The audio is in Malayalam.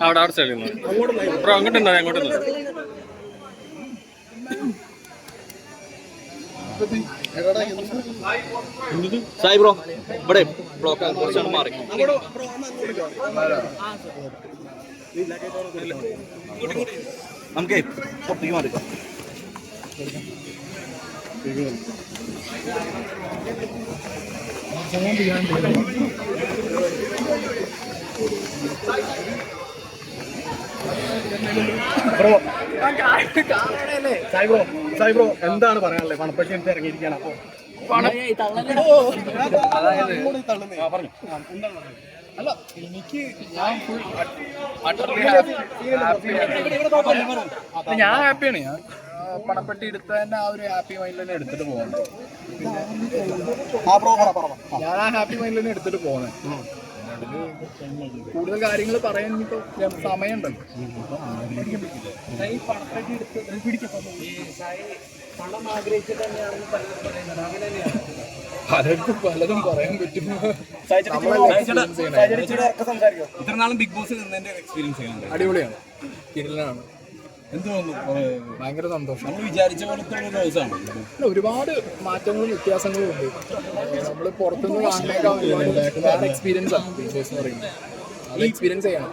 അവിടെ അവിടെ സൈഡിൽ നിന്ന് ബ്രോ അങ്ങോട്ടുണ്ടോ അങ്ങോട്ട് സായി ബ്രോ ഇവിടെ ബ്ലോക്ക് കുറച്ചാണ് മാറി നമുക്ക് പുറത്തേക്ക് മാറി സായി ബ്രോ സായി ബ്രോ എന്താണ് പറയാനുള്ളത് പണപ്പെട്ടി എടുത്ത് ഇറങ്ങിയിരിക്കുകയാണ് അപ്പൊ അല്ല എനിക്ക് ഞാൻ ഫുൾ ഞാൻ ഹാപ്പിയാണ് ഞാൻ ആ, എടുത്ത തന്നെ ആ ഒരു ഹാപ്പി മൈൻഡിൽ തന്നെ എടുത്തിട്ട് പോകുന്നത് ഞാൻ ആ ഹാപ്പി മൈൻഡിൽ തന്നെ എടുത്തിട്ട് പോകുന്നത് കൂടുതൽ കാര്യങ്ങൾ പറയാൻ ഇപ്പൊ സമയമുണ്ടല്ലോ. പലർക്കും പലതും പറയാൻ പറ്റും. ഇത്ര നാളും ബിഗ് ബോസ് നിന്നതിന്റെ എക്സ്പീരിയൻസ് ചെയ്യുന്നുണ്ട്. അടിപൊളിയാണ്. കിരലാണ് ഭയങ്കര സന്തോഷം. നമ്മൾ വിചാരിച്ച പോലത്തെ ഒരു ദിവസമാണ്. അല്ല, ഒരുപാട് മാറ്റങ്ങളും വ്യത്യാസങ്ങളും ഉണ്ട്. നമ്മൾ പുറത്തുനിന്ന് കാണുന്നേക്കാൾ ഒരുപാട് എക്സ്പീരിയൻസ് ആണ്. ബിഗ് എന്ന് പറയുന്നത് അത് എക്സ്പീരിയൻസ് ചെയ്യണം